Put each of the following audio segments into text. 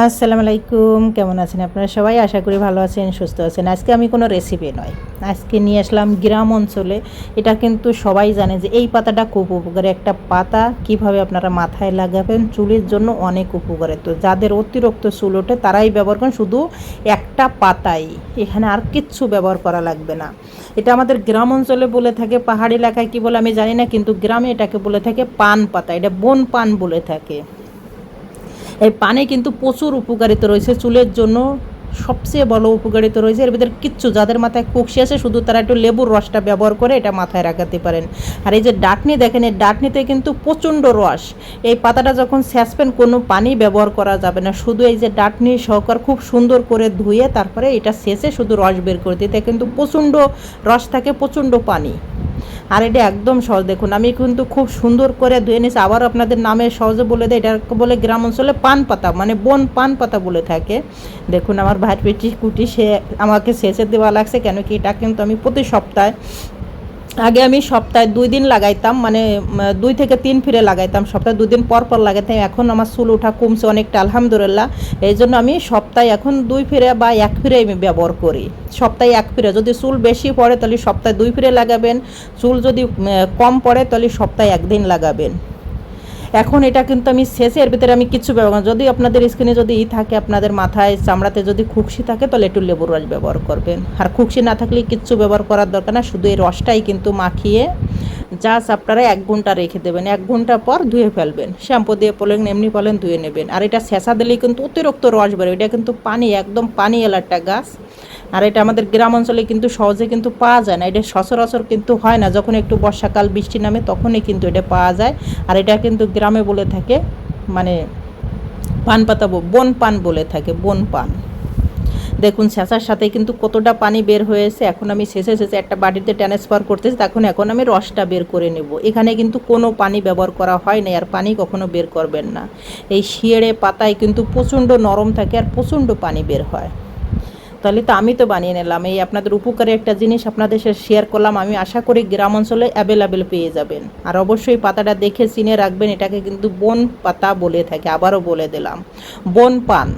আসসালামু আলাইকুম কেমন আছেন আপনারা সবাই? আশা করি ভালো আছেন, সুস্থ আছেন। আজকে আমি কোনো রেসিপি নয়। আজকে নিয়ে আসলাম গ্রাম অঞ্চলে। এটা কিন্তু সবাই জানে যে এই পাতাটা খুব উপকারী। একটা পাতা কীভাবে আপনারা মাথায় লাগাবেন, চুলের জন্য অনেক উপকারী। তো যাদের অতিরিক্ত চুল ওঠে, তারাই ব্যবহার করেন। শুধু একটা পাতাই। এখানে আর কিচ্ছু ব্যবহার করা লাগবে না। এটা আমাদের গ্রাম অঞ্চলে বলে থাকে, পাহাড়ি এলাকায় কি বলে আমি জানি না, কিন্তু গ্রামে এটাকে বলে থাকে পান পাতা। এটা বন পান বলে থাকে। এই পানি কিন্তু প্রচুর উপকারিতা রয়েছে, চুলের জন্য সবচেয়ে বড় উপকারিতা রয়েছে। এর ভিতরে কিচ্ছু, যাদের মাথায় কুকসি আছে, শুধু তারা একটু লেবুর রসটা ব্যবহার করে এটা মাথায় রাখাতে পারেন। আর এই যে ডাটনি দেখেন, এই ডাটনিতে কিন্তু প্রচণ্ড রস। এই পাতাটা যখন স্যাসপেন, কোনো পানি ব্যবহার করা যাবে না। শুধু এই যে ডাটনি সহকার খুব সুন্দর করে ধুয়ে তারপরে এটা শেষে শুধু রস বের করে দিতে। কিন্তু প্রচণ্ড রস থাকে, প্রচণ্ড পানি। আর এটা একদম সহজ। দেখুন, আমি কিন্তু খুব সুন্দর করে ধুয়ে নিয়েছি। আবার আপনাদের নামে সহজে বলে দেয় এটাকে বলে গ্রাম অঞ্চলে পান পাতা মানে বন পান পাতা বলে থাকে। দেখুন, আমার ভাই পেটি কুটি, সে আমাকে শেষে দেওয়া লাগছে, কেন কি এটা কিন্তু আমি প্রতি সপ্তাহে আগে আমি সপ্তাহে দুই দিন লাগাইতাম মানে দুই থেকে তিন ফিরে লাগাইতাম। সপ্তাহে দুই দিন পর পর লাগাইতাম। এখন আমার চুল ওঠা কমছে অনেকটা, আলহামদুলিল্লাহ। এই জন্য আমি সপ্তাহে এখন দুই ফিরে বা এক ফিরে আমি ব্যবহার করি। সপ্তাহে এক ফিরে। যদি চুল বেশি পড়ে, তাহলে সপ্তাহে দুই ফিরে লাগাবেন। চুল যদি কম পড়ে, তাহলে সপ্তাহে একদিন লাগাবেন। এখন এটা কিন্তু আমি শেষের ভিতরে আমি কিছু ব্যবহার। যদি আপনাদের স্কিনে যদি ই থাকে, আপনাদের মাথায় চামড়াতে যদি খুকসি থাকে, তাহলে একটু লেবুর রস ব্যবহার করবেন আর খুকসি না থাকলে কিচ্ছু ব্যবহার করার দরকার না, শুধু এই রসটাই কিন্তু মাখিয়ে জাস্ট আপনারা এক ঘণ্টা রেখে দেবেন, এক ঘণ্টা পর ধুয়ে ফেলবেন। শ্যাম্পু দিয়ে পলেন এমনি পলেন ধুয়ে নেবেন। আর এটা শেষা দিলেই কিন্তু অতিরিক্ত রস বেরোয়, এটা কিন্তু পানি, একদম পানি এলা একটা গাছ। আর এটা আমাদের গ্রাম অঞ্চলে কিন্তু সহজে কিন্তু পাওয়া যায় না, এটা সচরাচর কিন্তু হয় না। যখন একটু বর্ষাকাল, বৃষ্টি নামে তখনই কিন্তু এটা পাওয়া যায়। আর এটা কিন্তু গ্রামে বলে থাকে মানে পান পাতা বন পান বলে থাকে, বন পান। দেখুন শেষার সাথে কিন্তু কতটা পানি বের হয়েছে, এখন আমি শেষে শেষে একটা বাটিতে ট্রান্সফার করতেছি, তখন এখন আমি রসটা বের করে নেব। এখানে কিন্তু কোনো পানি ব্যবহার করা হয় না আর পানি কখনো বের করবেন না। এই শিয়েড়ে পাতায় কিন্তু প্রচণ্ড নরম থাকে আর প্রচণ্ড পানি বের হয়। তাহলে তো আমি তো বানিয়ে নিলাম। এই আপনাদের উপকারে একটা জিনিস আপনাদের সাথে শেয়ার করলাম। আমি আশা করি গ্রাম অঞ্চলে অ্যাভেলেবেল পেয়ে যাবেন। আর অবশ্যই পাতাটা দেখে চিনে রাখবেন। এটাকে কিন্তু বন পাতা বলে থাকে। আবারও বলে দিলাম। বন পান।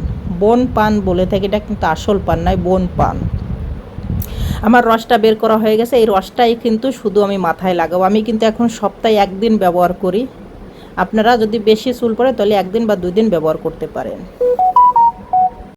বন পান বলে থাকে। এটা কিন্তু আসল পান নয়, বন পান। আমার রসটা বের করা হয়ে গেছে। এই রসটাই কিন্তু শুধু আমি মাথায় লাগাবো। আমি কিন্তু এখন সপ্তাহে একদিন ব্যবহার করি। আপনারা যদি বেশি চুল পড়ে তাহলে একদিন বা দুই দিন ব্যবহার করতে পারেন।